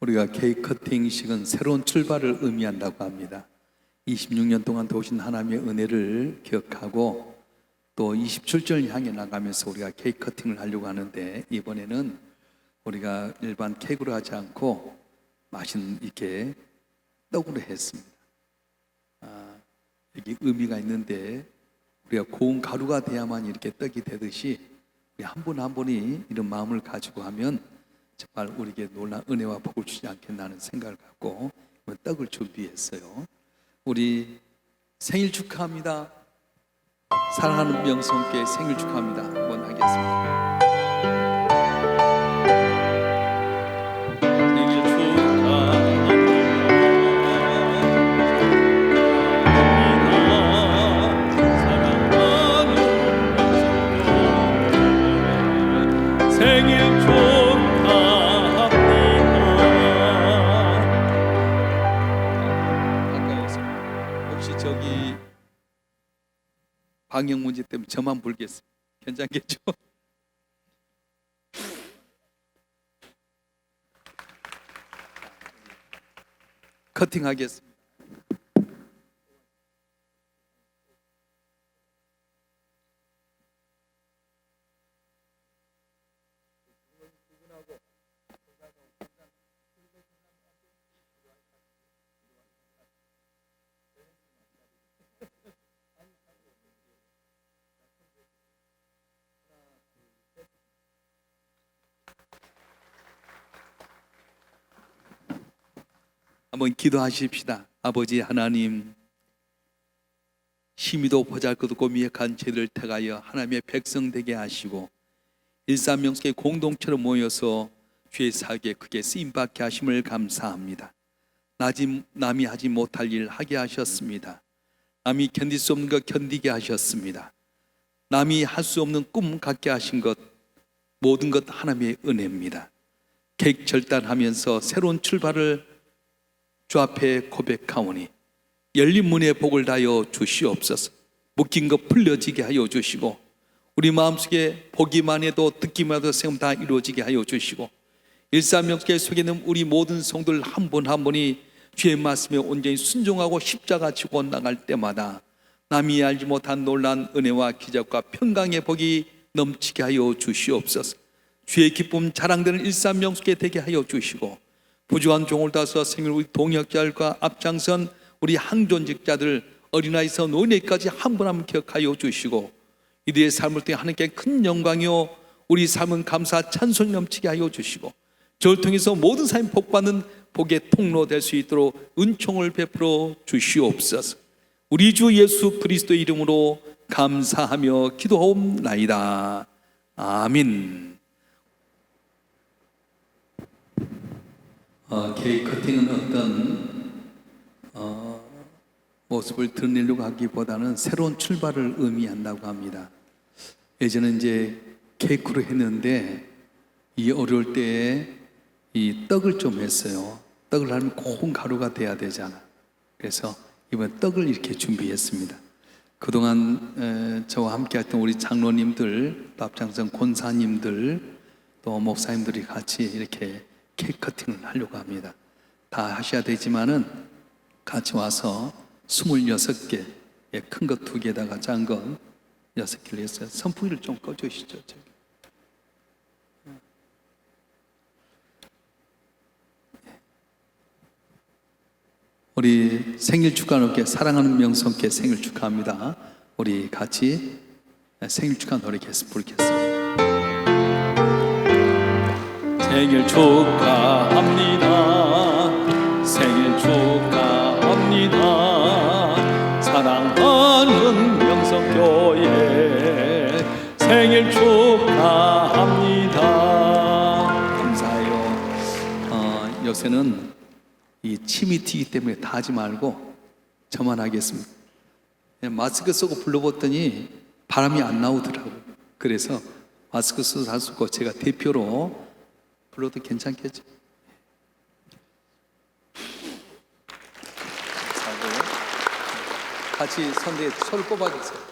우리가 케이크 커팅식은 새로운 출발을 의미한다고 합니다. 26년 동안 도우신 하나님의 은혜를 기억하고 또 27절 향해 나가면서 우리가 케이크 커팅을 하려고 하는데 이번에는 우리가 일반 케이크로 하지 않고 맛있는 이렇게 떡으로 했습니다. 아, 여기 의미가 있는데 우리가 고운 가루가 돼야만 이렇게 떡이 되듯이 한 분한 분이 이런 마음을 가지고 하면 정말 우리에게 놀란 은혜와 복을 주지 않겠나 하는 생각을 갖고 떡을 준비했어요. 우리 생일 축하합니다. 사랑하는 명성께 생일 축하합니다. 한번 하겠습니다. 방역 문제 때문에 저만 불겠습니다. 괜찮겠죠? 커팅하겠습니다. 한번 기도하십시다. 아버지 하나님, 심히도 보잘것없고 미약한 죄를 택하여 하나님의 백성 되게 하시고 일삼명색의 공동체로 모여서 죄 사기에 크게 쓰임 받게 하심을 감사합니다. 나지, 남이 하지 못할 일 하게 하셨습니다. 남이 견딜 수 없는 것 견디게 하셨습니다. 남이 할 수 없는 꿈 갖게 하신 것 모든 것 하나님의 은혜입니다. 계획 절단하면서 새로운 출발을 주 앞에 고백하오니 열린 문의 복을 다하여 주시옵소서. 묶인 것 풀려지게 하여 주시고 우리 마음속에 보기만 해도 듣기만 해도 생각 다 이루어지게 하여 주시고 일사명계 속에 있는 우리 모든 성들 한 분 한 분이 주의 말씀에 온전히 순종하고 십자가 지고 나갈 때마다 남이 알지 못한 놀란 은혜와 기적과 평강의 복이 넘치게 하여 주시옵소서. 주의 기쁨 자랑되는 일삼명속에 되게 하여 주시고 부주한 종을 따서 생일 우리 동역자들과 앞장선 우리 항존직자들 어린아이서 노인까지 한 분 한 분 기억하여 주시고 이들의 삶을 통해 하나님께 큰 영광이요 우리 삶은 감사 찬송 넘치게 하여 주시고 저를 통해서 모든 삶 복받는 복의 통로 될 수 있도록 은총을 베풀어 주시옵소서. 우리 주 예수 그리스도의 이름으로 감사하며 기도하옵나이다. 아멘 어, 케이크 커팅은 어떤 어, 모습을 드러내려고 하기보다는 새로운 출발을 의미한다고 합니다. 예전에 이제 케이크로 했는데 이 어려울 때에 이 떡을 좀 했어요. 떡을 하면 고운 가루가 돼야 되잖아. 그래서 이번 떡을 이렇게 준비했습니다. 그동안 에, 저와 함께 했던 우리 장로님들, 또 앞장선 권사님들, 또 목사님들이 같이 이렇게 케이크 커팅을 하려고 합니다. 다 하셔야 되지만은 같이 와서 26개, 예, 큰것 두 개다가 작은 것 여섯 개를 했어요. 선풍기를 좀 꺼주시죠. 저기. 우리 생일 축하노께 사랑하는 명성께 생일 축하합니다. 우리 같이 생일 축하 노래 계속 부르겠습니다. 생일 축하합니다. 생일 축하합니다. 사랑하는 명성교회 생일 축하합니다. 감사해요. 어, 요새는 이 침이 튀기 때문에 다 하지 말고 저만 하겠습니다. 그냥 마스크 쓰고 불러봤더니 바람이 안 나오더라고요. 그래서 마스크 쓰고 제가 대표로 불러도 괜찮겠죠? 같이 선대에 손을 뽑아주세요.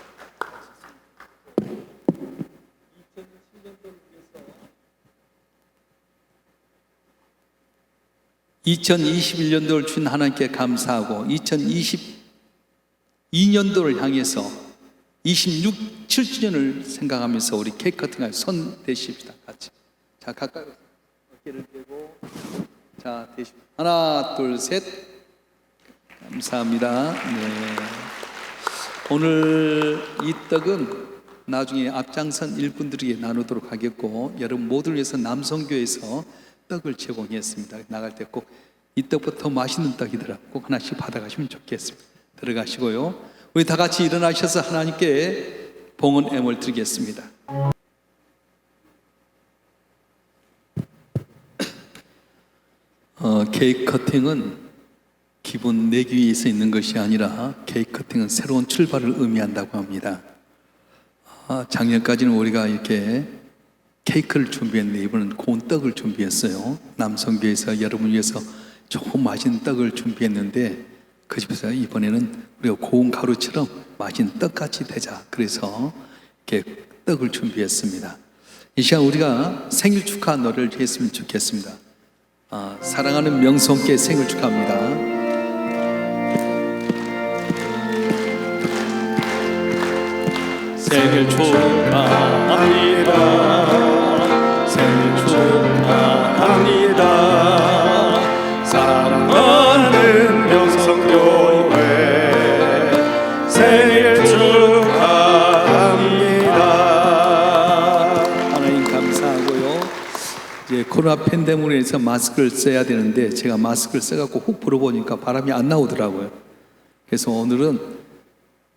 2021년도를 주신 하나님께 감사하고 2022년도를 향해서 26, 7주년을 생각하면서 우리 케이크 커팅할 손 대십시다 같이 자 가까이. 어깨를 대고 자 대십시다 하나 둘 셋 감사합니다 네. 오늘 이 떡은 나중에 앞장선 일꾼들에게 나누도록 하겠고 여러분 모두를 위해서 남성교에서 떡을 제공했습니다. 나갈 때 꼭 이 떡부터 맛있는 떡이더라. 꼭 하나씩 받아가시면 좋겠습니다. 들어가시고요. 우리 다 같이 일어나셔서 하나님께 봉헌 애물 드리겠습니다. 어, 케이크 커팅은 기분 내기 위해서 있는 것이 아니라 케이크 커팅은 새로운 출발을 의미한다고 합니다. 아, 작년까지는 우리가 이렇게 케이크를 준비했는데 이번은 고운 떡을 준비했어요. 남성교에서 여러분 위해서 좋은 맛있는 떡을 준비했는데 그 집에서 이번에는 우리가 고운 가루처럼 맛있는 떡같이 되자. 그래서 이렇게 떡을 준비했습니다. 이 시간 우리가 생일 축하 노래를 했으면 좋겠습니다. 아, 사랑하는 명성께 생일 축하합니다. 생일 축하 코로나 팬데믹으로 인해서 마스크를 써야 되는데 제가 마스크를 써갖고 훅 불어보니까 바람이 안 나오더라고요. 그래서 오늘은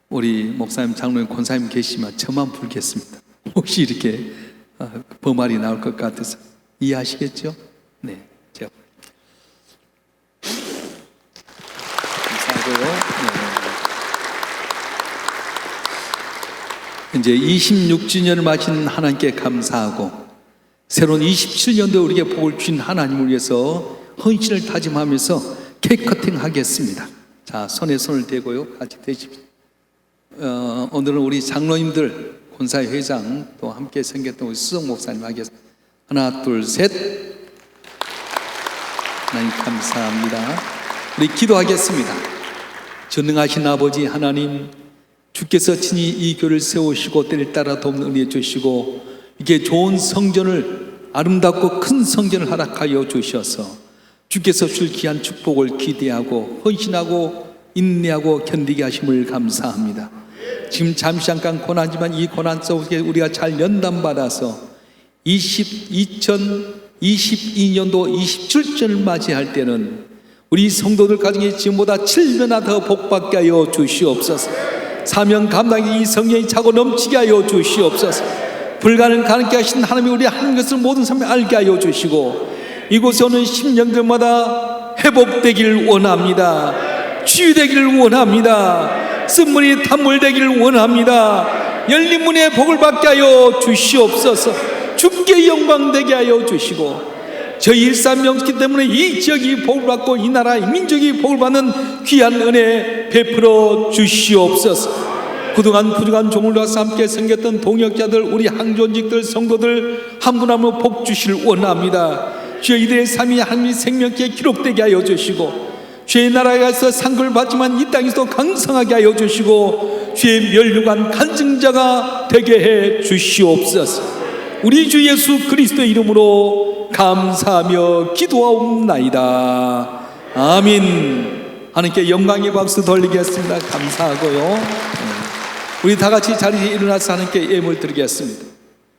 우리 목사님, 장로님, 권사님 계시면 저만 불겠습니다. 혹시 이렇게 어, 범알이 나올 것 같아서 이해하시겠죠? 네, 제가 감사하고요. 네. 이제 26주년을 맞은 하나님께 감사하고 새로운 27년도 우리에게 복을 주신 하나님을 위해서 헌신을 다짐하면서 케이크 커팅 하겠습니다. 자, 손에 손을 대고요. 같이 대십시오. 어, 오늘은 우리 장로님들, 권사회 회장 또 함께 생겼던 우리 수석 목사님 하겠습니다. 하나, 둘, 셋. 하나님 감사합니다. 우리 기도하겠습니다. 전능하신 아버지 하나님, 주께서 친히 이 교를 세우시고 때를 따라 돕는 은혜 주시고 이게 좋은 성전을 아름답고 큰 성전을 허락하여 주셔서 주께서 줄 귀한 축복을 기대하고 헌신하고 인내하고 견디게 하심을 감사합니다. 지금 잠시 잠깐 고난지만 이 고난 속에 우리가 잘 연단받아서 20, 2022년도 27절을 맞이할 때는 우리 성도들 가정에 지금보다 7배나 더 복받게 하여 주시옵소서. 사명 감당이 이 성령이 차고 넘치게 하여 주시옵소서. 불가능 가능케 하신 하나님이 우리 하는 것을 모든 사람이 알게 하여 주시고 이곳에 오는 심령들마다 회복되기를 원합니다. 치유되기를 원합니다. 쓴물이 단물되기를 원합니다. 열린 문에 복을 받게 하여 주시옵소서. 주께 영광되게 하여 주시고 저희 일산명기 때문에 이 지역이 복을 받고 이 나라 이 민족이 복을 받는 귀한 은혜 베풀어 주시옵소서. 그동안 부족한 종을 위해서 함께 생겼던 동역자들 우리 항존직들 성도들 한 분 한 분 복 주실 원합니다. 주여 이들의 삶이 하나님의 생명기에 기록되게 하여 주시고 주의 나라에 가서 상급을 받지만 이 땅에서 강성하게 하여 주시고 주의 멸류관 간증자가 되게 해 주시옵소서. 우리 주 예수 그리스도의 이름으로 감사하며 기도하옵나이다. 아민. 하나님께 영광의 박수 돌리겠습니다. 감사하고요. 우리 다 같이 자리에 일어나서 하나님께 예물 드리겠습니다.